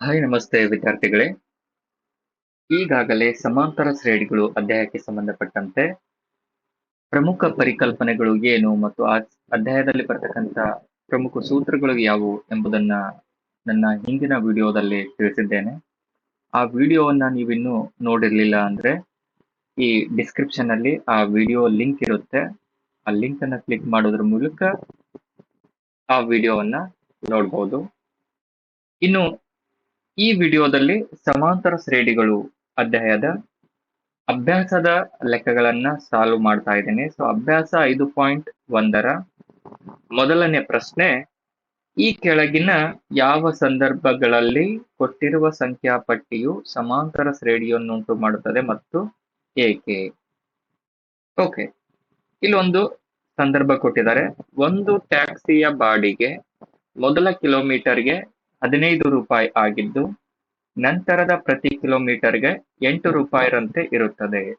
Hi, ನಮಸ್ತೆ ವಿದ್ಯಾರ್ಥಿಗಳೇ. ಈಗಾಗಲೇ ಸಮಾಂತರ ಶ್ರೇಣಿಗಳು ಅಧ್ಯಾಯಕ್ಕೆ ಸಂಬಂಧಪಟ್ಟಂತೆ ಪ್ರಮುಖ ಪರಿಕಲ್ಪನೆಗಳು ಏನು ಮತ್ತು ಆ ಅಧ್ಯಾಯದಲ್ಲಿ ಬರ್ತಕ್ಕಂಥ ಪ್ರಮುಖ ಸೂತ್ರಗಳು ಯಾವುವು ಎಂಬುದನ್ನ ನನ್ನ ಹಿಂದಿನ ವಿಡಿಯೋದಲ್ಲಿ ತಿಳಿಸಿದ್ದೇನೆ. ಆ ವಿಡಿಯೋವನ್ನ ನೀವಿನ್ನೂ ನೋಡಿರಲಿಲ್ಲ ಅಂದ್ರೆ ಈ ಡಿಸ್ಕ್ರಿಪ್ಷನ್ ಅಲ್ಲಿ ಆ ವಿಡಿಯೋ ಲಿಂಕ್ ಇರುತ್ತೆ. ಆ ಲಿಂಕ್ ಅನ್ನ ಕ್ಲಿಕ್ ಮಾಡೋದ್ರ ಮೂಲಕ ಆ ವಿಡಿಯೋವನ್ನ ನೋಡ್ಬೋದು. ಇನ್ನು ಈ ವಿಡಿಯೋದಲ್ಲಿ ಸಮಾಂತರ ಶ್ರೇಣಿಗಳು ಅಧ್ಯಾಯದ ಅಭ್ಯಾಸದ ಲೆಕ್ಕಗಳನ್ನ ಸಾಲ್ವ್ ಮಾಡ್ತಾ ಇದ್ದೇನೆ. ಸೊ ಅಭ್ಯಾಸ ಐದು ಪಾಯಿಂಟ್ ಒಂದರ ಮೊದಲನೇ ಪ್ರಶ್ನೆ, ಈ ಕೆಳಗಿನ ಯಾವ ಸಂದರ್ಭಗಳಲ್ಲಿ ಕೊಟ್ಟಿರುವ ಸಂಖ್ಯಾ ಪಟ್ಟಿಯು ಸಮಾಂತರ ಶ್ರೇಣಿಯನ್ನುಂಟು ಮಾಡುತ್ತದೆ ಮತ್ತು ಏಕೆ? ಓಕೆ ಇಲ್ಲೊಂದು ಸಂದರ್ಭ ಕೊಟ್ಟಿದ್ದಾರೆ. ಒಂದು ಟ್ಯಾಕ್ಸಿಯ ಬಾಡಿಗೆ ಮೊದಲ ಕಿಲೋಮೀಟರ್ಗೆ ಹದಿನೈದು ರೂಪಾಯಿ ಆಗಿದ್ದು, ನಂತರದ ಪ್ರತಿ ಕಿಲೋಮೀಟರ್ಗೆ ಎಂಟು ರೂಪಾಯಿರಂತೆ ಇರುತ್ತದೆ.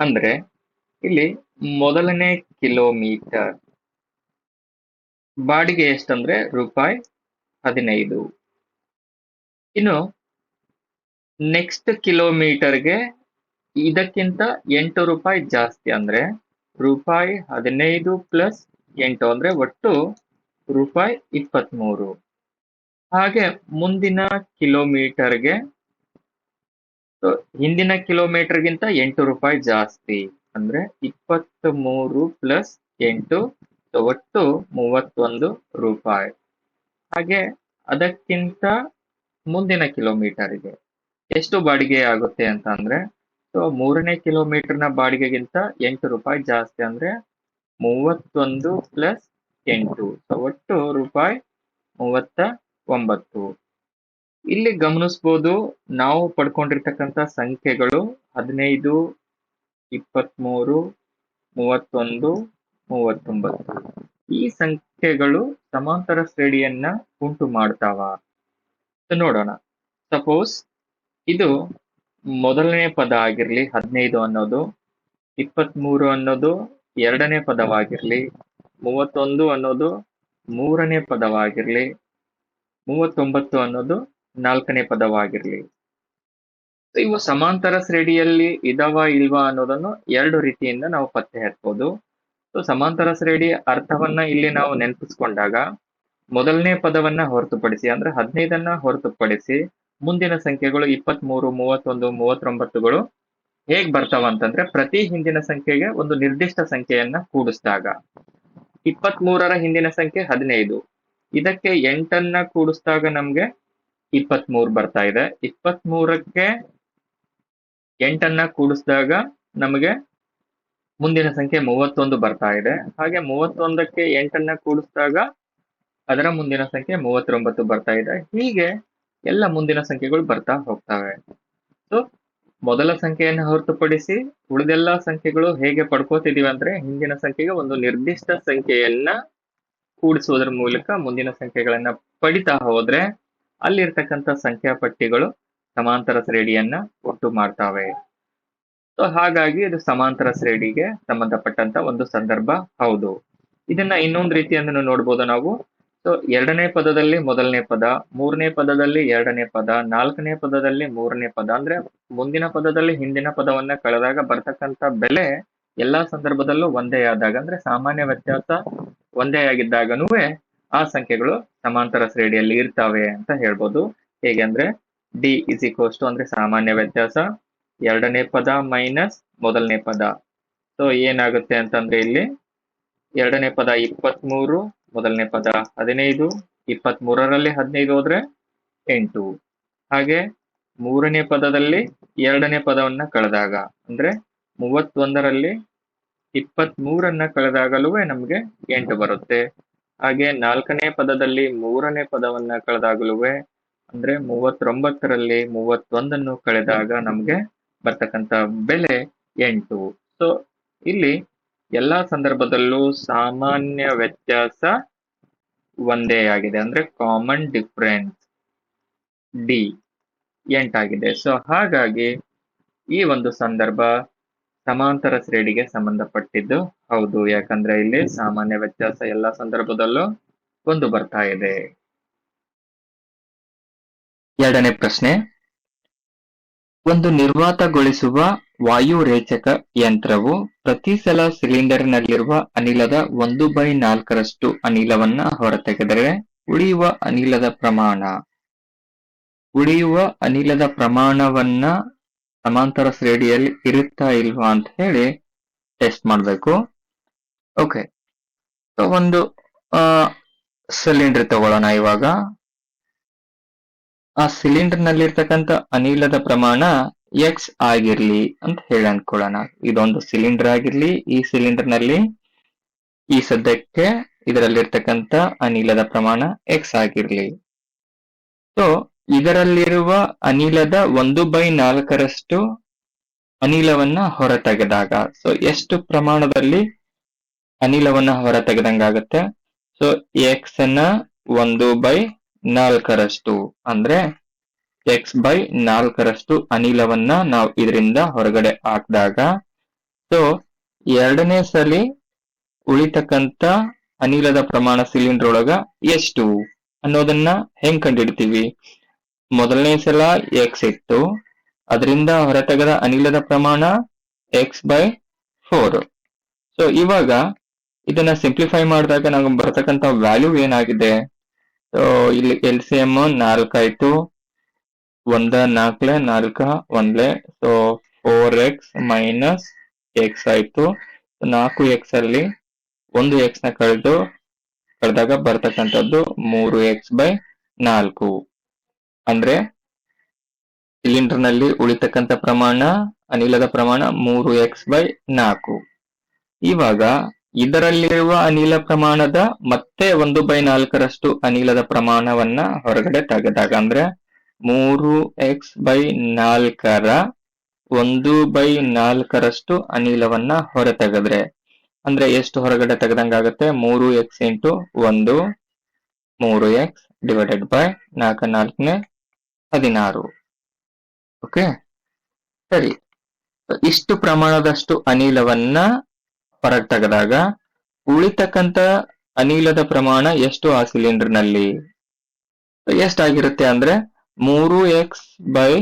ಅಂದ್ರೆ, ಇಲ್ಲಿ ಮೊದಲನೇ ಕಿಲೋಮೀಟರ್. ಬಾಡಿಗೆ ಎಷ್ಟಂದ್ರೆ ರೂಪಾಯಿ ಹದಿನೈದು. ಇನ್ನು, ನೆಕ್ಸ್ಟ್ ಕಿಲೋಮೀಟರ್ಗೆ ಇದಕ್ಕಿಂತ ಎಂಟು ರೂಪಾಯಿ ಜಾಸ್ತಿ ಅಂದ್ರೆ, ರೂಪಾಯಿ ಹದಿನೈದು ಪ್ಲಸ್ ಎಂಟು ಅಂದ್ರೆ ಒಟ್ಟು ರೂಪಾಯಿ ಇಪ್ಪತ್ಮೂರು. ಹಾಗೆ ಮುಂದಿನ ಕಿಲೋಮೀಟರ್ಗೆ ಹಿಂದಿನ ಕಿಲೋಮೀಟರ್ಗಿಂತ ಎಂಟು ರೂಪಾಯಿ ಜಾಸ್ತಿ, ಅಂದ್ರೆ ಇಪ್ಪತ್ತ್ ಮೂರು ಪ್ಲಸ್ ಎಂಟು ಒಟ್ಟು ಮೂವತ್ತೊಂದು ರೂಪಾಯಿ. ಹಾಗೆ ಅದಕ್ಕಿಂತ ಮುಂದಿನ ಕಿಲೋಮೀಟರ್ಗೆ ಎಷ್ಟು ಬಾಡಿಗೆ ಆಗುತ್ತೆ ಅಂತ ಅಂದ್ರೆ, ಸೊ ಮೂರನೇ ಕಿಲೋಮೀಟರ್ನ ಬಾಡಿಗೆಗಿಂತ ಎಂಟು ರೂಪಾಯಿ ಜಾಸ್ತಿ ಅಂದ್ರೆ ಮೂವತ್ತೊಂದು ಪ್ಲಸ್ ಎಂಟು. ಸೊ ಒಟ್ಟು ರೂಪಾಯಿ ಮೂವತ್ತ ಒಂಬತ್ತು ಇಲ್ಲಿ ಗಮನಿಸ್ಬೋದು, ನಾವು ಪಡ್ಕೊಂಡಿರ್ತಕ್ಕಂಥ ಸಂಖ್ಯೆಗಳು ಹದಿನೈದು ಇಪ್ಪತ್ತ್ಮೂರು ಮೂವತ್ತೊಂದು, ಮೂವತ್ತೊಂಬತ್ತು. ಈ ಸಂಖ್ಯೆಗಳು ಸಮಾಂತರ ಶ್ರೇಣಿಯನ್ನ ಉಂಟು ಮಾಡ್ತಾವ. ನೋಡೋಣ. ಸಪೋಸ್ ಇದು ಮೊದಲನೇ ಪದ ಆಗಿರಲಿ, ಹದಿನೈದು ಅನ್ನೋದು ಇಪ್ಪತ್ತ್ಮೂರು ಅನ್ನೋದು ಎರಡನೇ ಪದವಾಗಿರ್ಲಿ ಮೂವತ್ತೊಂದು ಅನ್ನೋದು ಮೂರನೇ ಪದವಾಗಿರ್ಲಿ, ಮೂವತ್ತೊಂಬತ್ತು ಅನ್ನೋದು ನಾಲ್ಕನೇ ಪದವಾಗಿರ್ಲಿ. ಇವು ಸಮಾಂತರ ಶ್ರೇಣಿಯಲ್ಲಿ ಇದಾವ ಇಲ್ವಾ ಅನ್ನೋದನ್ನು ಎರಡು ರೀತಿಯಿಂದ ನಾವು ಪತ್ತೆ ಹಚ್ಚಬಹುದು. ಸೊ ಸಮಾಂತರ ಶ್ರೇಣಿ ಅರ್ಥವನ್ನ ಇಲ್ಲಿ ನಾವು ನೆನಪಿಸ್ಕೊಂಡಾಗ ಮೊದಲನೇ ಪದವನ್ನ ಹೊರತುಪಡಿಸಿ, ಅಂದ್ರೆ ಹದಿನೈದನ್ನ ಹೊರತುಪಡಿಸಿ ಮುಂದಿನ ಸಂಖ್ಯೆಗಳು ಇಪ್ಪತ್ತ್ ಮೂರು ಮೂವತ್ತೊಂದು, ಮೂವತ್ತೊಂಬತ್ತುಗಳು ಹೇಗ್ ಬರ್ತಾವ ಅಂತಂದ್ರೆ ಪ್ರತಿ ಹಿಂದಿನ ಸಂಖ್ಯೆಗೆ ಒಂದು ನಿರ್ದಿಷ್ಟ ಸಂಖ್ಯೆಯನ್ನ ಕೂಡಿಸಿದಾಗ. ಇಪ್ಪತ್ತ್ ಮೂರರ ಹಿಂದಿನ ಸಂಖ್ಯೆ ಹದಿನೈದು. ಇದಕ್ಕೆ ಎಂಟನ್ನ ಕೂಡಿಸಿದಾಗ ನಮ್ಗೆ ಇಪ್ಪತ್ತ್ ಮೂರು ಬರ್ತಾ ಇದೆ. ಇಪ್ಪತ್ತ್ ಮೂರಕ್ಕೆ ಎಂಟನ್ನ ಕೂಡಿಸಿದಾಗ ನಮಗೆ ಮುಂದಿನ ಸಂಖ್ಯೆ ಮೂವತ್ತೊಂದು ಬರ್ತಾ ಇದೆ. ಹಾಗೆ ಮೂವತ್ತೊಂದಕ್ಕೆ ಎಂಟನ್ನ ಕೂಡಿಸಿದಾಗ ಅದರ ಮುಂದಿನ ಸಂಖ್ಯೆ ಮೂವತ್ತೊಂಬತ್ತು ಬರ್ತಾ ಇದೆ. ಹೀಗೆ ಎಲ್ಲ ಮುಂದಿನ ಸಂಖ್ಯೆಗಳು ಬರ್ತಾ ಹೋಗ್ತವೆ. ಸೊ ಮೊದಲ ಸಂಖ್ಯೆಯನ್ನು ಹೊರತುಪಡಿಸಿ ಉಳಿದೆಲ್ಲ ಸಂಖ್ಯೆಗಳು ಹೇಗೆ ಪಡ್ಕೋತಿದೀವಿ ಅಂದ್ರೆ ಹಿಂದಿನ ಸಂಖ್ಯೆಗೆ ಒಂದು ನಿರ್ದಿಷ್ಟ ಸಂಖ್ಯೆಯನ್ನ ಕೂಡಿಸುವುದರ ಮೂಲಕ ಮುಂದಿನ ಸಂಖ್ಯೆಗಳನ್ನ ಪಡಿತಾ ಹೋದ್ರೆ ಅಲ್ಲಿರ್ತಕ್ಕಂಥ ಸಂಖ್ಯಾ ಪಟ್ಟಿಗಳು ಸಮಾಂತರ ಶ್ರೇಣಿಯನ್ನ ಒಟ್ಟು ಮಾಡ್ತಾವೆ. ಸೊ ಹಾಗಾಗಿ ಇದು ಸಮಾಂತರ ಶ್ರೇಣಿಗೆ ಸಂಬಂಧಪಟ್ಟಂತ ಒಂದು ಸಂದರ್ಭ ಹೌದು. ಇದನ್ನ ಇನ್ನೊಂದು ರೀತಿಯನ್ನು ನೋಡ್ಬೋದು ನಾವು. ಸೊ ಎರಡನೇ ಪದದಲ್ಲಿ ಮೊದಲನೇ ಪದ, ಮೂರನೇ ಪದದಲ್ಲಿ ಎರಡನೇ ಪದ, ನಾಲ್ಕನೇ ಪದದಲ್ಲಿ ಮೂರನೇ ಪದ, ಅಂದ್ರೆ ಮುಂದಿನ ಪದದಲ್ಲಿ ಹಿಂದಿನ ಪದವನ್ನ ಕಳೆದಾಗ ಬರ್ತಕ್ಕಂಥ ಬೆಲೆ ಎಲ್ಲಾ ಸಂದರ್ಭದಲ್ಲೂ ಒಂದೇ ಆದಾಗ, ಅಂದ್ರೆ ಸಾಮಾನ್ಯ ವ್ಯತ್ಯಾಸ ಒಂದೇ ಆಗಿದ್ದಾಗನೂ ಆ ಸಂಖ್ಯೆಗಳು ಸಮಾಂತರ ಶ್ರೇಣಿಯಲ್ಲಿ ಇರ್ತಾವೆ ಅಂತ ಹೇಳ್ಬೋದು. ಹೇಗೆ ಅಂದ್ರೆ ಡಿ ಇಸ್ ಈಕ್ವಲ್ಸ್ ಅಂದ್ರೆ ಸಾಮಾನ್ಯ ವ್ಯತ್ಯಾಸ, ಎರಡನೇ ಪದ ಮೈನಸ್ ಮೊದಲನೇ ಪದ. ಸೊ ಏನಾಗುತ್ತೆ ಅಂತಂದ್ರೆ ಇಲ್ಲಿ ಎರಡನೇ ಪದ ಇಪ್ಪತ್ಮೂರು ಮೊದಲನೇ ಪದ ಹದಿನೈದು ಇಪ್ಪತ್ತ್ ಮೂರರಲ್ಲಿ ಹದಿನೈದು ಹೋದ್ರೆ ಎಂಟು. ಹಾಗೆ ಮೂರನೇ ಪದದಲ್ಲಿ ಎರಡನೇ ಪದವನ್ನ ಕಳೆದಾಗ, ಅಂದ್ರೆ ಮೂವತ್ತೊಂದರಲ್ಲಿ ಇಪ್ಪತ್ತ್ ಮೂರನ್ನ ಕಳೆದಾಗಲೂ ನಮ್ಗೆ ಎಂಟು ಬರುತ್ತೆ. ಹಾಗೆ ನಾಲ್ಕನೇ ಪದದಲ್ಲಿ ಮೂರನೇ ಪದವನ್ನ ಕಳೆದಾಗಲೂ, ಅಂದ್ರೆ ಮೂವತ್ತೊಂಬತ್ತರಲ್ಲಿ ಮೂವತ್ತೊಂದನ್ನು ಕಳೆದಾಗ ನಮ್ಗೆ ಬರ್ತಕ್ಕಂಥ ಬೆಲೆ ಎಂಟು. ಸೊ ಇಲ್ಲಿ ಎಲ್ಲಾ ಸಂದರ್ಭದಲ್ಲೂ ಸಾಮಾನ್ಯ ವ್ಯತ್ಯಾಸ ಒಂದೇ ಆಗಿದೆ. ಅಂದ್ರೆ ಕಾಮನ್ ಡಿಫ್ರೆನ್ಸ್ ಡಿ ಎಂಟಾಗಿದೆ. ಸೊ ಹಾಗಾಗಿ ಈ ಒಂದು ಸಂದರ್ಭ ಸಮಾಂತರ ಶ್ರೇಣಿಗೆ ಸಂಬಂಧಪಟ್ಟಿದ್ದು ಹೌದು. ಯಾಕಂದ್ರೆ ಇಲ್ಲಿ ಸಾಮಾನ್ಯ ವ್ಯತ್ಯಾಸ ಎಲ್ಲಾ ಸಂದರ್ಭದಲ್ಲೂ ಒಂದು ಬರ್ತಾ ಇದೆ. ಎರಡನೇ ಪ್ರಶ್ನೆ. ಒಂದು ನಿರ್ವಾತಗೊಳಿಸುವ ವಾಯುರೇಚಕ ಯಂತ್ರವು ಪ್ರತಿ ಸಲ ಸಿಲಿಂಡರ್ನಲ್ಲಿರುವ ಅನಿಲದ ಒಂದು ಬೈ ನಾಲ್ಕರಷ್ಟು ಅನಿಲವನ್ನ ಹೊರತೆಗೆದರೆ ಉಳಿಯುವ ಅನಿಲದ ಪ್ರಮಾಣ. ಉಳಿಯುವ ಅನಿಲದ ಪ್ರಮಾಣವನ್ನ ಸಮಾಂತರ ಶ್ರೇಣಿಯಲ್ಲಿ ಇರುತ್ತಾ ಇಲ್ವಾ ಅಂತ ಹೇಳಿ ಟೆಸ್ಟ್ ಮಾಡಬೇಕು. ಓಕೆ. ಒಂದು ಸಿಲಿಂಡರ್ ತಗೊಳ್ಳೋಣ ಇವಾಗ. ಆ ಸಿಲಿಂಡರ್ ನಲ್ಲಿರ್ತಕ್ಕಂಥ ಅನಿಲದ ಪ್ರಮಾಣ ಎಕ್ಸ್ ಆಗಿರ್ಲಿ ಅಂತ ಹೇಳಿ ಅನ್ಕೊಳ್ಳೋಣ ಇದೊಂದು ಸಿಲಿಂಡರ್ ಆಗಿರ್ಲಿ, ಈ ಸಿಲಿಂಡರ್ನಲ್ಲಿ ಈ ಸದ್ಯಕ್ಕೆ ಇದರಲ್ಲಿರ್ತಕ್ಕಂಥ ಅನಿಲದ ಪ್ರಮಾಣ ಎಕ್ಸ್ ಆಗಿರ್ಲಿ. ಸೊ ಇದರಲ್ಲಿರುವ ಅನಿಲದ ಒಂದು ಬೈ ನಾಲ್ಕರಷ್ಟು ಅನಿಲವನ್ನ ಹೊರತೆಗೆದಾಗ ಸೊ ಎಷ್ಟು ಪ್ರಮಾಣದಲ್ಲಿ ಅನಿಲವನ್ನ ಹೊರತೆಗೆದಂಗಾಗುತ್ತೆ? ಸೊ ಎಕ್ಸ್ ಅನ್ನ ಒಂದು ಬೈ ನಾಲ್ಕರಷ್ಟು ಅಂದ್ರೆ ಎಕ್ಸ್ ಬೈ ನಾಲ್ಕರಷ್ಟು ಅನಿಲವನ್ನ ನಾವು ಇದರಿಂದ ಹೊರಗಡೆ ಹಾಕಿದಾಗ ಸೊ ಎರಡನೇ ಸಲಿ ಉಳಿತಕ್ಕಂತ ಅನಿಲದ ಪ್ರಮಾಣ ಸಿಲಿಂಡರ್ ಒಳಗ ಎಷ್ಟು ಅನ್ನೋದನ್ನ ಹೆಂಗ್ ಕಂಡಿಡ್ತೀವಿ? ಮೊದಲನೇ ಸಲ ಎಕ್ಸ್ ಇತ್ತು, ಅದರಿಂದ ಹೊರತೆಗೆದ ಅನಿಲದ ಪ್ರಮಾಣ ಎಕ್ಸ್ ಬೈ ಫೋರ್ ಸೊ ಇವಾಗ ಇದನ್ನ ಸಿಂಪ್ಲಿಫೈ ಮಾಡಿದಾಗ ನಮ್ಗೆ ಬರ್ತಕ್ಕಂಥ ವ್ಯಾಲ್ಯೂ ಏನಾಗಿದೆ? ಸೊ ಇಲ್ಲಿ ಎಲ್ ಸಿ ಎಂ ನಾಲ್ಕಾಯ್ತು ಒಂದ ನಾಲ್ಕಲೆ, ನಾಲ್ಕ ಒಂದ್ಲೆ. So four X minus X ಆಯ್ತು. ನಾಲ್ಕು ಎಕ್ಸ್ ಅಲ್ಲಿ ಒಂದು ಎಕ್ಸ್ನ ಕಳೆದು, ಕಳೆದಾಗ ಬರ್ತಕ್ಕಂಥದ್ದು ಮೂರು ಎಕ್ಸ್ ಬೈ ನಾಲ್ಕು. ಅಂದ್ರೆ ಸಿಲಿಂಡರ್ನಲ್ಲಿ ಉಳಿತಕ್ಕಂಥ ಪ್ರಮಾಣ, ಅನಿಲದ ಪ್ರಮಾಣ ಮೂರು ಎಕ್ಸ್ ಬೈ ನಾಲ್ಕು. ಇವಾಗ ಇದರಲ್ಲಿರುವ ಅನಿಲ ಪ್ರಮಾಣದ ಮತ್ತೆ ಒಂದು ಬೈ ನಾಲ್ಕರಷ್ಟು ಅನಿಲದ ಪ್ರಮಾಣವನ್ನ ಹೊರಗಡೆ ತೆಗೆದಾಗ ಅಂದ್ರೆ ಮೂರು ಎಕ್ಸ್ ಬೈ ನಾಲ್ಕರ ಒಂದು ಬೈ ನಾಲ್ಕರಷ್ಟು ಅನಿಲವನ್ನ ಹೊರ ತೆಗೆದ್ರೆ, ಅಂದ್ರೆ ಎಷ್ಟು ಹೊರಗಡೆ ತೆಗೆದಂಗಾಗುತ್ತೆ ಮೂರು ಎಕ್ಸ್ ಇಂಟು ಒಂದು, ಮೂರು ಎಕ್ಸ್ ಡಿವೈಡೆಡ್ ಬೈ ನಾಲ್ಕ, ನಾಲ್ಕನೇ ಹದಿನಾರು. ಓಕೆ ಸರಿ. ಇಷ್ಟು ಪ್ರಮಾಣದಷ್ಟು ಅನಿಲವನ್ನ ಹೊರಗೆ ತೆಗೆದಾಗ ಉಳಿತಕ್ಕಂತ ಅನಿಲದ ಪ್ರಮಾಣ ಎಷ್ಟು ಆ ಸಿಲಿಂಡರ್ನಲ್ಲಿ? ಎಷ್ಟಾಗಿರುತ್ತೆ ಅಂದ್ರೆ ಮೂರು ಎಕ್ಸ್ ಬೈ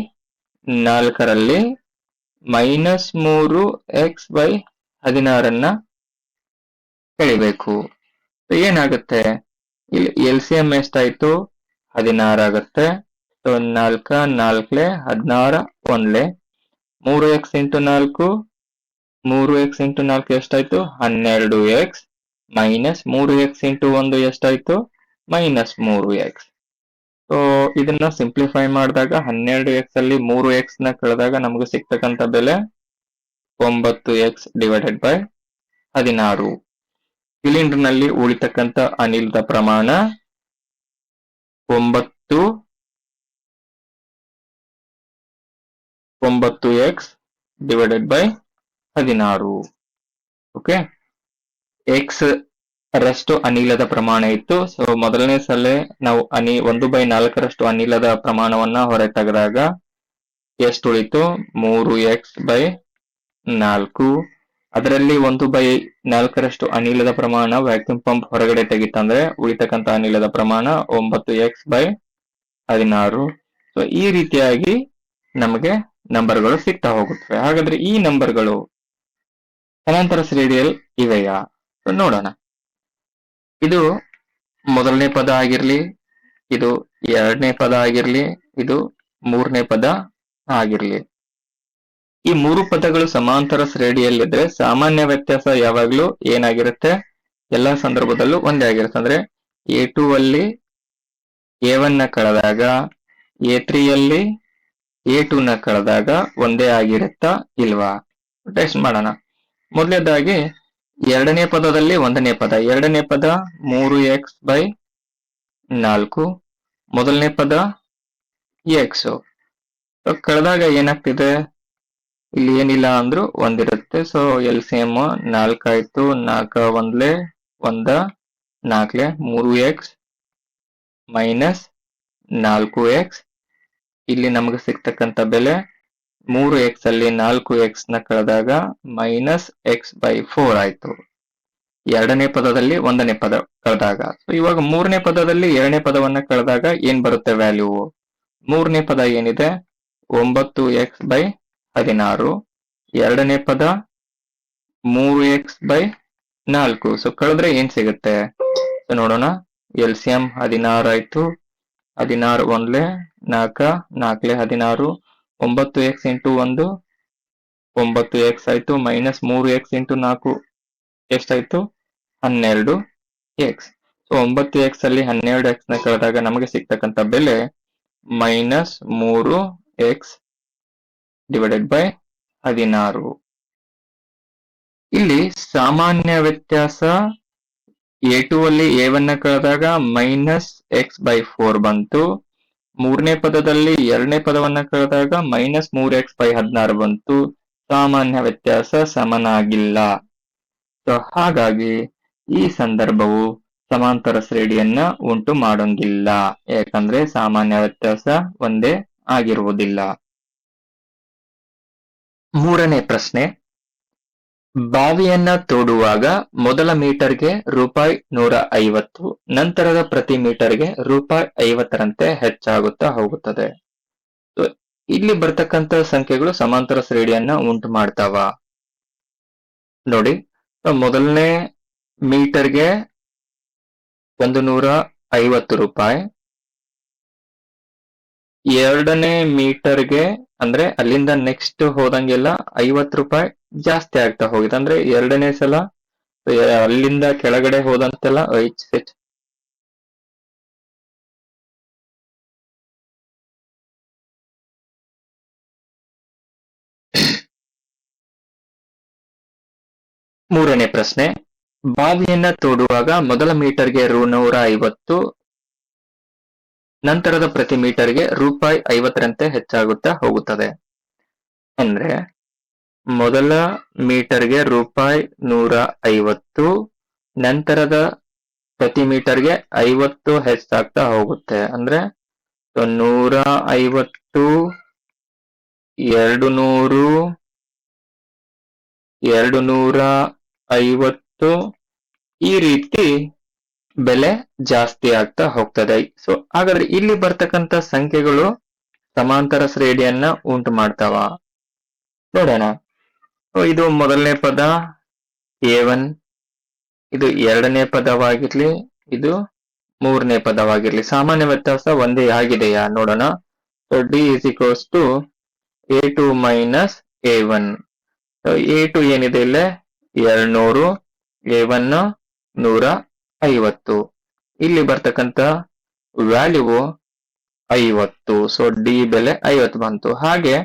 ನಾಲ್ಕರಲ್ಲಿ ಮೈನಸ್ ಮೂರು ಎಕ್ಸ್ ಬೈ ಹದಿನಾರನ್ನ ಕಳಿಬೇಕು ಏನಾಗುತ್ತೆ? ಇಲ್ಲಿ ಎಲ್ ಸಿ ಎಂ ಎಷ್ಟಾಯ್ತು? ಹದಿನಾರು ಆಗುತ್ತೆ. ಸೊ ನಾಲ್ಕ ನಾಲ್ಕಲೆ ಹದಿನಾರ ಒಂದ್ಲೆ ಮೂರು ಎಕ್ಸ್ ಇಂಟು ನಾಲ್ಕು ಮೂರು ಎಕ್ಸ್ ಇಂಟು ನಾಲ್ಕು ಎಷ್ಟಾಯ್ತು? ಹನ್ನೆರಡು ಎಕ್ಸ್ ಮೈನಸ್ ಮೂರು ಎಕ್ಸ್ ಇಂಟು ಒಂದು ಎಷ್ಟಾಯ್ತು? ಮೈನಸ್ ಮೂರು ಎಕ್ಸ್. ಸೊ ಇದನ್ನ ಸಿಂಪ್ಲಿಫೈ ಮಾಡಿದಾಗ ಹನ್ನೆರಡು ಎಕ್ಸ್ ಅಲ್ಲಿ ಮೂರು ಎಕ್ಸ್ನ ಕಳೆದಾಗ ನಮಗೆ ಸಿಗ್ತಕ್ಕಂಥ ಬೆಲೆ ಒಂಬತ್ತು ಎಕ್ಸ್ ಡಿವೈಡೆಡ್ ಬೈ ಹದಿನಾರು. ಸಿಲಿಂಡರ್ನಲ್ಲಿ ಉಳಿತಕ್ಕಂಥ ಅನಿಲದ ಪ್ರಮಾಣ ಒಂಬತ್ತು ಒಂಬತ್ತು ಎಕ್ಸ್ ಡಿವೈಡೆಡ್ ಬೈ ಹದಿನಾರು. ಓಕೆ ಎಕ್ಸ್ ರಷ್ಟು ಅನಿಲದ ಪ್ರಮಾಣ ಇತ್ತು. ಸೊ ಮೊದಲನೇ ಸಲ ನಾವು ಅನಿ, ಒಂದು ಬೈ ನಾಲ್ಕರಷ್ಟು ಅನಿಲದ ಪ್ರಮಾಣವನ್ನ ಹೊರ ತೆಗೆದಾಗ ಎಷ್ಟು ಉಳಿತು ಮೂರು ಎಕ್ಸ್ ಬೈ ನಾಲ್ಕು. ಅದರಲ್ಲಿ ಒಂದು ಬೈ ನಾಲ್ಕರಷ್ಟು ಅನಿಲದ ಪ್ರಮಾಣ ವ್ಯಾಕ್ಯೂಮ್ ಪಂಪ್ ಹೊರಗಡೆ ತೆಗಿತಂದ್ರೆ ಉಳಿತಕ್ಕಂತ ಅನಿಲದ ಪ್ರಮಾಣ ಒಂಬತ್ತು ಎಕ್ಸ್ ಬೈ ಹದಿನಾರು. ಸೊ ಈ ರೀತಿಯಾಗಿ ನಮಗೆ ನಂಬರ್ಗಳು ಸಿಗ್ತಾ ಹೋಗುತ್ತವೆ. ಹಾಗಾದ್ರೆ ಈ ನಂಬರ್ಗಳು ಸಮಾಂತರ ಶ್ರೇಣಿಯಲ್ಲಿ ಇವೆಯಾ? ನೋಡೋಣ. ಇದು ಮೊದಲನೇ ಪದ ಆಗಿರ್ಲಿ, ಇದು ಎರಡನೇ ಪದ ಆಗಿರ್ಲಿ, ಇದು ಮೂರನೇ ಪದ ಆಗಿರ್ಲಿ. ಈ ಮೂರು ಪದಗಳು ಸಮಾಂತರ ಶ್ರೇಣಿಯಲ್ಲಿದ್ರೆ ಸಾಮಾನ್ಯ ವ್ಯತ್ಯಾಸ ಯಾವಾಗ್ಲೂ ಏನಾಗಿರುತ್ತೆ? ಎಲ್ಲಾ ಸಂದರ್ಭದಲ್ಲೂ ಒಂದೇ ಆಗಿರುತ್ತೆ. ಅಂದ್ರೆ ಎ ಟೂ ಅಲ್ಲಿ ಎ ಒನ್ನ ಕಳೆದಾಗ ಎ ತ್ರೀ ಅಲ್ಲಿ ಎ ಟೂ ನ ಕಳೆದಾಗ ಒಂದೇ ಆಗಿರುತ್ತಾ ಇಲ್ವಾ? ಟೆಸ್ಟ್ ಮಾಡೋಣ? ಮೊದಲನೇದಾಗಿ ಎರಡನೇ ಪದದಲ್ಲಿ ಒಂದನೇ ಪದ. ಎರಡನೇ ಪದ ಮೂರು ಎಕ್ಸ್ ಬೈ ನಾಲ್ಕು. ಮೊದಲನೇ ಪದ ಎಕ್ಸ್ ಕಳೆದಾಗ ಏನಾಗ್ತಿದೆ? ಇಲ್ಲಿ ಏನಿಲ್ಲ ಅಂದ್ರು ಒಂದಿರುತ್ತೆ. ಸೊ ಎಲ್ ಸೇಮ್ ನಾಲ್ಕಾಯ್ತು ನಾಲ್ಕ ಒಂದ್ಲೆ, ಒಂದ ನಾಲ್ಕಲೆ ಮೂರು ಎಕ್ಸ್ ಮೈನಸ್ ನಾಲ್ಕು ಎಕ್ಸ್ ಇಲ್ಲಿ ನಮಗೆ ಸಿಗ್ತಕ್ಕಂಥ ಬೆಲೆ ಮೂರು ಎಕ್ಸ್ ಅಲ್ಲಿ ನಾಲ್ಕು ಎಕ್ಸ್ನ ಕಳೆದಾಗ ಮೈನಸ್ ಎಕ್ಸ್ ಬೈ ಫೋರ್ ಆಯ್ತು. ಎರಡನೇ ಪದದಲ್ಲಿ ಒಂದನೇ ಪದ ಕಳೆದಾಗ. ಸೊ ಇವಾಗ ಮೂರನೇ ಪದದಲ್ಲಿ ಎರಡನೇ ಪದವನ್ನ ಕಳೆದಾಗ ಏನ್ ಬರುತ್ತೆ ವ್ಯಾಲ್ಯೂ ಮೂರನೇ ಪದ ಏನಿದೆ? ಒಂಬತ್ತು ಎಕ್ಸ್ ಬೈ ಹದಿನಾರು. ಎರಡನೇ ಪದ ಮೂರು ಎಕ್ಸ್ ಬೈ ನಾಲ್ಕು. ಸೊ ಕಳೆದ್ರೆ ಏನ್ ಸಿಗುತ್ತೆ? ಸೊ ನೋಡೋಣ. ಎಲ್ ಸಿ ಎಂ ಹದಿನಾರು ಆಯ್ತು. ಹದಿನಾರು ಒಂದ್ಲೆ ನಾಲ್ಕ, ನಾಲ್ಕಲೆ ಹದಿನಾರು. ಒಂಬತ್ತು ಎಕ್ಸ್ ಇಂಟು ಒಂದು, ಒಂಬತ್ತು ಎಕ್ಸ್ ಆಯ್ತು, ಮೈನಸ್ ಮೂರು ಎಕ್ಸ್ ಇಂಟು ನಾಲ್ಕು, ಎಷ್ಟಾಯ್ತು? ಹನ್ನೆರಡು ಎಕ್ಸ್. ಸೊ ಒಂಬತ್ತು ಎಕ್ಸ್ ಅಲ್ಲಿ ಹನ್ನೆರಡು ಎಕ್ಸ್ನ ಕಳೆದಾಗ ನಮಗೆ ಸಿಗ್ತಕ್ಕಂಥ ಬೆಲೆ ಮೈನಸ್ ಮೂರು ಎಕ್ಸ್ ಡಿವೈಡೆಡ್ ಬೈ ಹದಿನಾರು. ಇಲ್ಲಿ ಸಾಮಾನ್ಯ ವ್ಯತ್ಯಾಸ ಎ ಟು ಅಲ್ಲಿ ಎ ಒನ್ನ ಕಳೆದಾಗ ಮೈನಸ್ ಎಕ್ಸ್ ಬೈ ಫೋರ್ ಬಂತು. ಮೂರನೇ ಪದದಲ್ಲಿ ಎರಡನೇ ಪದವನ್ನ ಕಳೆದಾಗ ಮೈನಸ್ ಮೂರ್ ಎಕ್ಸ್ ಬೈ ಹದಿನಾರು ಬಂತು. ಸಾಮಾನ್ಯ ವ್ಯತ್ಯಾಸ ಸಮನಾಗಿಲ್ಲ. ಸೊ ಹಾಗಾಗಿ ಈ ಸಂದರ್ಭವು ಸಮಾಂತರ ಶ್ರೇಣಿಯನ್ನ ಉಂಟು ಮಾಡೋಂಗಿಲ್ಲ. ಯಾಕಂದ್ರೆ ಸಾಮಾನ್ಯ ವ್ಯತ್ಯಾಸ ಒಂದೇ ಆಗಿರುವುದಿಲ್ಲ. ಮೂರನೇ ಪ್ರಶ್ನೆ. ಬಾವಿಯನ್ನ ತೋಡುವಾಗ ಮೊದಲ ಮೀಟರ್ಗೆ ರೂಪಾಯಿ ನೂರ ಐವತ್ತು, ನಂತರದ ಪ್ರತಿ ಮೀಟರ್ಗೆ ರೂಪಾಯಿ ಐವತ್ತರಂತೆ ಹೆಚ್ಚಾಗುತ್ತಾ ಹೋಗುತ್ತದೆ. ಇಲ್ಲಿ ಬರ್ತಕ್ಕಂತ ಸಂಖ್ಯೆಗಳು ಸಮಾಂತರ ಶ್ರೇಣಿಯನ್ನ ಉಂಟು ಮಾಡ್ತಾವ. ನೋಡಿ ಮೊದಲನೇ ಮೀಟರ್ಗೆ ಒಂದು ನೂರ ಐವತ್ತು ರೂಪಾಯಿ, ಎರಡನೇ ಮೀಟರ್ಗೆ, ಅಂದ್ರೆ ಅಲ್ಲಿಂದ ನೆಕ್ಸ್ಟ್ ಹೋದಂಗೆಲ್ಲ ಐವತ್ತು ರೂಪಾಯಿ ಜಾಸ್ತಿ ಆಗ್ತಾ ಹೋಗಿದೆ. ಅಂದ್ರೆ ಎರಡನೇ ಸಲ ಅಲ್ಲಿಂದ ಕೆಳಗಡೆ ಹೋದಂತೆಲ್ಲ ಹೆಚ್ಚು ಹೆಚ್ಚು ಮೂರನೇ ಪ್ರಶ್ನೆ, ಬಾವಿಯನ್ನ ತೋಡುವಾಗ ಮೊದಲ ಮೀಟರ್ಗೆ ರು ನೂರ ಐವತ್ತು ನಂತರದ ಪ್ರತಿ ಮೀಟರ್ಗೆ ರೂಪಾಯಿ ಐವತ್ತರಂತೆ ಹೆಚ್ಚಾಗುತ್ತಾ ಹೋಗುತ್ತದೆ. ಅಂದ್ರೆ ಮೊದಲ ಮೀಟರ್ಗೆ ರೂಪಾಯಿ ನೂರ ಐವತ್ತು ನಂತರದ ಪ್ರತಿ ಮೀಟರ್ಗೆ ಐವತ್ತು ಹೆಚ್ಚಾಗ್ತಾ ಹೋಗುತ್ತೆ. ಅಂದ್ರೆ ನೂರ ಐವತ್ತು ಎರಡು ನೂರು ಎರಡು ನೂರ ಐವತ್ತು ಈ ರೀತಿ ಬೆಲೆ ಜಾಸ್ತಿ ಆಗ್ತಾ ಹೋಗ್ತದೆ. ಸೊ ಹಾಗಾದ್ರೆ ಇಲ್ಲಿ ಬರ್ತಕ್ಕಂತ ಸಂಖ್ಯೆಗಳು ಸಮಾಂತರ ಶ್ರೇಣಿಯನ್ನ ಉಂಟು ಮಾಡ್ತಾವ. ನೋಡೋಣ. ಇದು ಮೊದಲನೇ ಪದ ಎ ಒನ್ ಇದು ಎರಡನೇ ಪದವಾಗಿರ್ಲಿ, ಇದು ಮೂರನೇ ಪದವಾಗಿರ್ಲಿ. ಸಾಮಾನ್ಯ ವ್ಯತ್ಯಾಸ ಒಂದೇ ಆಗಿದೆಯಾ ನೋಡೋಣ. So D is equals to A two minus A one A two ಏನಿದೆ ಇಲ್ಲೇ? ಎರಡ್ನೂರು ಎ ಒನ್ ನೂರ ಐವತ್ತು. ಇಲ್ಲಿ ಬರ್ತಕ್ಕಂತ ವ್ಯಾಲ್ಯೂ ಐವತ್ತು. ಸೊ ಡಿ ಬೆಲೆ ಐವತ್ತು ಬಂತು. ಹಾಗೆ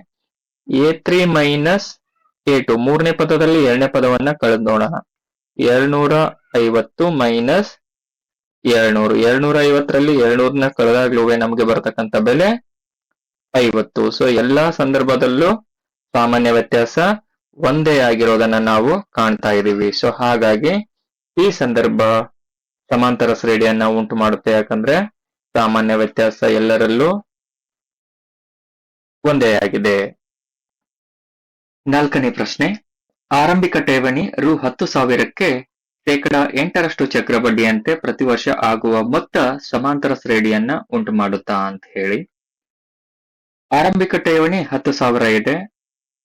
A three minus A two ಮೂರನೇ ಪದದಲ್ಲಿ ಎರಡನೇ ಪದವನ್ನ ಕಳೆದು ನೋಡೋಣ ಎರಡ್ನೂರ ಐವತ್ತು ಮೈನಸ್ ಎರಡ್ನೂರು. ಎರಡ್ನೂರ ಐವತ್ತರಲ್ಲಿ ಎರಡ್ನೂರನ್ನ ಕಳೆದಾಗ್ಲೂ ನಮಗೆ ಬರ್ತಕ್ಕಂಥ ಬೆಲೆ ಐವತ್ತು. ಸೊ ಎಲ್ಲಾ ಸಂದರ್ಭದಲ್ಲೂ ಸಾಮಾನ್ಯ ವ್ಯತ್ಯಾಸ ಒಂದೇ ಆಗಿರೋದನ್ನ ನಾವು ಕಾಣ್ತಾ ಇದ್ದೀವಿ ಸೊ ಹಾಗಾಗಿ ಈ ಸಂದರ್ಭ ಸಮಾಂತರ ಶ್ರೇಣಿಯನ್ನ ಉಂಟು ಮಾಡುತ್ತೆ. ಯಾಕಂದ್ರೆ ಸಾಮಾನ್ಯ ವ್ಯತ್ಯಾಸ ಎಲ್ಲರಲ್ಲೂ ಒಂದೇ ಆಗಿದೆ. ನಾಲ್ಕನೇ ಪ್ರಶ್ನೆ. ಆರಂಭಿಕ ಠೇವಣಿ ರು ಹತ್ತು ಸಾವಿರಕ್ಕೆ ಶೇಕಡ ಎಂಟರಷ್ಟು ಪ್ರತಿ ವರ್ಷ ಆಗುವ ಮೊತ್ತ ಸಮಾಂತರ ಶ್ರೇಣಿಯನ್ನ ಉಂಟು ಮಾಡುತ್ತಾ ಅಂತ ಹೇಳಿ. ಆರಂಭಿಕ ಠೇವಣಿ ಹತ್ತು ಸಾವಿರ ಇದೆ.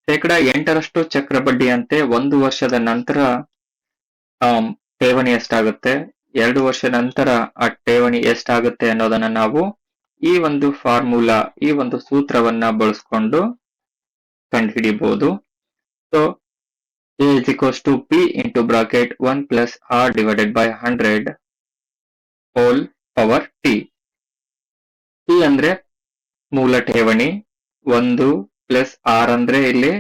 ಶೇಕಡ ಎಂಟರಷ್ಟು ಚಕ್ರ ಬಡ್ಡಿಯಂತೆ ಒಂದು ವರ್ಷದ ನಂತರ ಠೇವಣಿ ಎಷ್ಟಾಗುತ್ತೆ? ಎರಡು ವರ್ಷ ನಂತರ ಆ ಠೇವಣಿ ಎಷ್ಟಾಗುತ್ತೆ ಅನ್ನೋದನ್ನ ನಾವು ಈ ಒಂದು ಫಾರ್ಮುಲಾ, ಈ ಒಂದು ಸೂತ್ರವನ್ನ ಬಳಸ್ಕೊಂಡು ಕಂಡುಹಿಡಿಬಹುದು so A is equals to P into bracket 1 plus R divided by 100 whole power T. P ಅಂದ್ರೆ ಮೂಲ ಠೇವಣಿ, ಒಂದು ಪ್ಲಸ್ ಆರ್ ಅಂದ್ರೆ ಇಲ್ಲಿ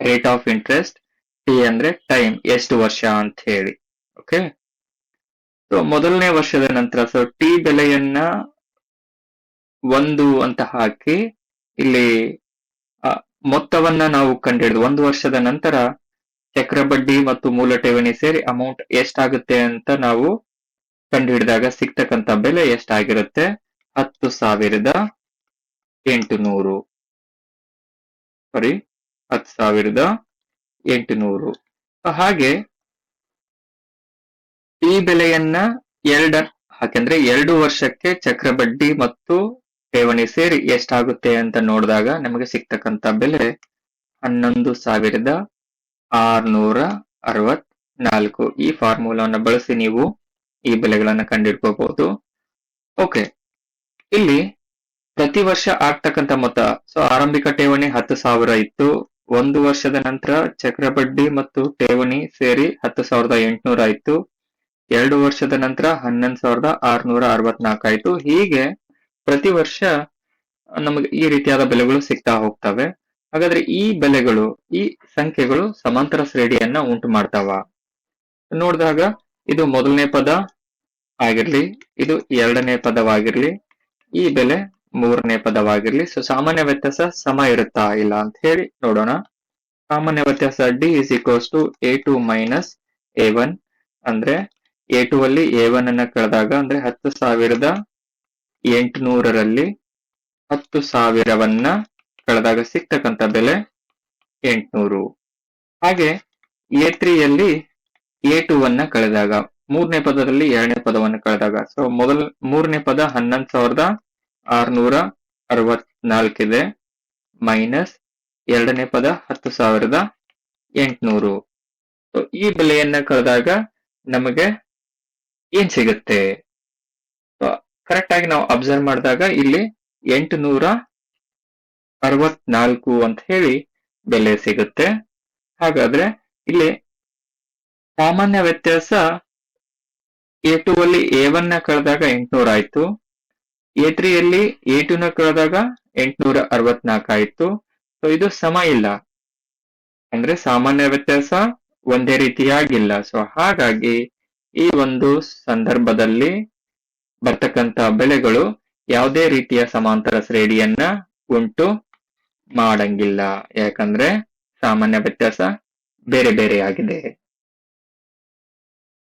ರೇಟ್ ಆಫ್ ಇಂಟ್ರೆಸ್ಟ್ ಟಿ ಅಂದ್ರೆ ಟೈಮ್ ಎಷ್ಟು ವರ್ಷ ಅಂತ ಹೇಳಿ ಓಕೆ ಸೊ ಮೊದಲನೇ ವರ್ಷದ ನಂತರ ಸೊ ಟಿ ಬೆಲೆಯನ್ನ ಒಂದು ಅಂತ ಹಾಕಿ, ಇಲ್ಲಿ ಮೊತ್ತವನ್ನ ನಾವು ಕಂಡುಹಿಡಿದು ಒಂದು ವರ್ಷದ ನಂತರ ಚಕ್ರ ಬಡ್ಡಿ ಮತ್ತು ಮೂಲ ಠೇವಣಿ ಸೇರಿ ಅಮೌಂಟ್ ಎಷ್ಟಾಗುತ್ತೆ ಅಂತ ನಾವು ಕಂಡುಹಿಡಿದಾಗ ಸಿಗ್ತಕ್ಕಂತ ಬೆಲೆ ಎಷ್ಟಾಗಿರುತ್ತೆ? ಹತ್ತು ಸಾವಿರದ ಎಂಟುನೂರು. ಸಾರಿ ಹತ್ತು ಸಾವಿರದ ಎಂಟುನೂರು. ಹಾಗೆ ಈ ಬೆಲೆಯನ್ನ ಎರಡ ಯಾಕೆಂದ್ರೆ ಎರಡು ವರ್ಷಕ್ಕೆ ಚಕ್ರ ಬಡ್ಡಿ ಮತ್ತು ಠೇವಣಿ ಸೇರಿ ಎಷ್ಟಾಗುತ್ತೆ ಅಂತ ನೋಡಿದಾಗ ನಮಗೆ ಸಿಗ್ತಕ್ಕಂತ ಬೆಲೆ ಹನ್ನೊಂದು ಸಾವಿರದ ಆರ್ನೂರ ಅರವತ್ನಾಲ್ಕು. ಈ ಫಾರ್ಮುಲಾವನ್ನು ಬಳಸಿ ನೀವು ಈ ಬೆಲೆಗಳನ್ನು ಕಂಡಿಡ್ಕೋಬಹುದು ಓಕೆ ಇಲ್ಲಿ ಪ್ರತಿ ವರ್ಷ ಆಗ್ತಕ್ಕಂಥ ಮೊತ್ತ. ಸೊ ಆರಂಭಿಕ ಠೇವಣಿ ಹತ್ತು ಸಾವಿರ ಇತ್ತು. ಒಂದು ವರ್ಷದ ನಂತರ ಚಕ್ರ ಬಡ್ಡಿ ಮತ್ತು ಠೇವಣಿ ಸೇರಿ ಹತ್ತು ಸಾವಿರದ ಎಂಟುನೂರ ಆಯ್ತು. ಎರಡು ವರ್ಷದ ನಂತರ ಹನ್ನೊಂದು ಸಾವಿರದ ಆರ್ನೂರ ಅರವತ್ನಾಲ್ಕು ಆಯ್ತು. ಹೀಗೆ ಪ್ರತಿ ವರ್ಷ ನಮಗೆ ಈ ರೀತಿಯಾದ ಬೆಲೆಗಳು ಸಿಗ್ತಾ ಹೋಗ್ತವೆ. ಹಾಗಾದ್ರೆ ಈ ಬೆಲೆಗಳು, ಈ ಸಂಖ್ಯೆಗಳು ಸಮಾಂತರ ಶ್ರೇಣಿಯನ್ನ ಉಂಟು ಮಾಡ್ತಾವ. ನೋಡಿದಾಗ ಇದು ಮೊದಲನೇ ಪದ ಆಗಿರ್ಲಿ, ಇದು ಎರಡನೇ ಪದವಾಗಿರ್ಲಿ, ಈ ಬೆಲೆ ಮೂರನೇ ಪದವಾಗಿರ್ಲಿ. ಸೊ ಸಾಮಾನ್ಯ ವ್ಯತ್ಯಾಸ ಸಮ ಇರುತ್ತಾ ಇಲ್ಲ ಅಂತ ಹೇಳಿ ನೋಡೋಣ. ಸಾಮಾನ್ಯ ವ್ಯತ್ಯಾಸ D is equals to A two minus A one ಅಂದ್ರೆ ಎ ಟು ಅಲ್ಲಿ ಎ ಒನ್ ಅನ್ನ ಕಳೆದಾಗ, ಅಂದ್ರೆ ಹತ್ತು ಸಾವಿರದ ಎಂಟುನೂರರಲ್ಲಿ ಹತ್ತು ಸಾವಿರವನ್ನ ಕಳೆದಾಗ ಸಿಗ್ತಕ್ಕಂಥ ಬೆಲೆ ಎಂಟುನೂರು. ಹಾಗೆ ಎ ತ್ರೀಯಲ್ಲಿ ಎ ಟು ಅನ್ನ ಕಳೆದಾಗ, ಮೂರನೇ ಪದದಲ್ಲಿ ಎರಡನೇ ಪದವನ್ನು ಕಳೆದಾಗ ಸೊ ಮೊದಲ, ಮೂರನೇ ಪದ ಹನ್ನೊಂದು ಸಾವಿರದ ಆರ್ನೂರ ಅರವತ್ನಾಲ್ಕಿದೆ ಮೈನಸ್ ಎರಡನೇ ಪದ ಹತ್ತು ಸಾವಿರದ ಎಂಟುನೂರು. ಈ ಬೆಲೆಯನ್ನ ಕಳೆದಾಗ ನಮಗೆ ಏನ್ ಸಿಗುತ್ತೆ? ಕರೆಕ್ಟ್ ಆಗಿ ನಾವು ಅಬ್ಸರ್ವ್ ಮಾಡಿದಾಗ ಇಲ್ಲಿ ಎಂಟುನೂರ ಅರವತ್ನಾಲ್ಕು ಅಂತ ಹೇಳಿ ಬೆಲೆ ಸಿಗುತ್ತೆ. ಹಾಗಾದ್ರೆ ಇಲ್ಲಿ ಸಾಮಾನ್ಯ ವ್ಯತ್ಯಾಸ ಎ ಟು ಅಲ್ಲಿ ಎ ಒನ್ನ ಕಳೆದಾಗ ಎಂಟುನೂರ ಆಯ್ತು. ಎ ತ್ರೀಯಲ್ಲಿ ಎ ಟು ನ ಕಳೆದಾಗ ಎಂಟುನೂರ ಅರವತ್ನಾಲ್ಕು ಆಯ್ತು. ಸೊ ಇದು ಸಮ ಇಲ್ಲ. ಅಂದ್ರೆ ಸಾಮಾನ್ಯ ವ್ಯತ್ಯಾಸ ಒಂದೇ ರೀತಿಯಾಗಿಲ್ಲ. ಸೊ ಹಾಗಾಗಿ ಈ ಒಂದು ಸಂದರ್ಭದಲ್ಲಿ ಬರ್ತಕ್ಕಂತ ಬೆಳೆಗಳು ಯಾವುದೇ ರೀತಿಯ ಸಮಾಂತರ ಶ್ರೇಣಿಯನ್ನ ಉಂಟು ಮಾಡಂಗಿಲ್ಲ. ಯಾಕಂದ್ರೆ ಸಾಮಾನ್ಯ ವ್ಯತ್ಯಾಸ ಬೇರೆ ಬೇರೆ ಆಗಿದೆ.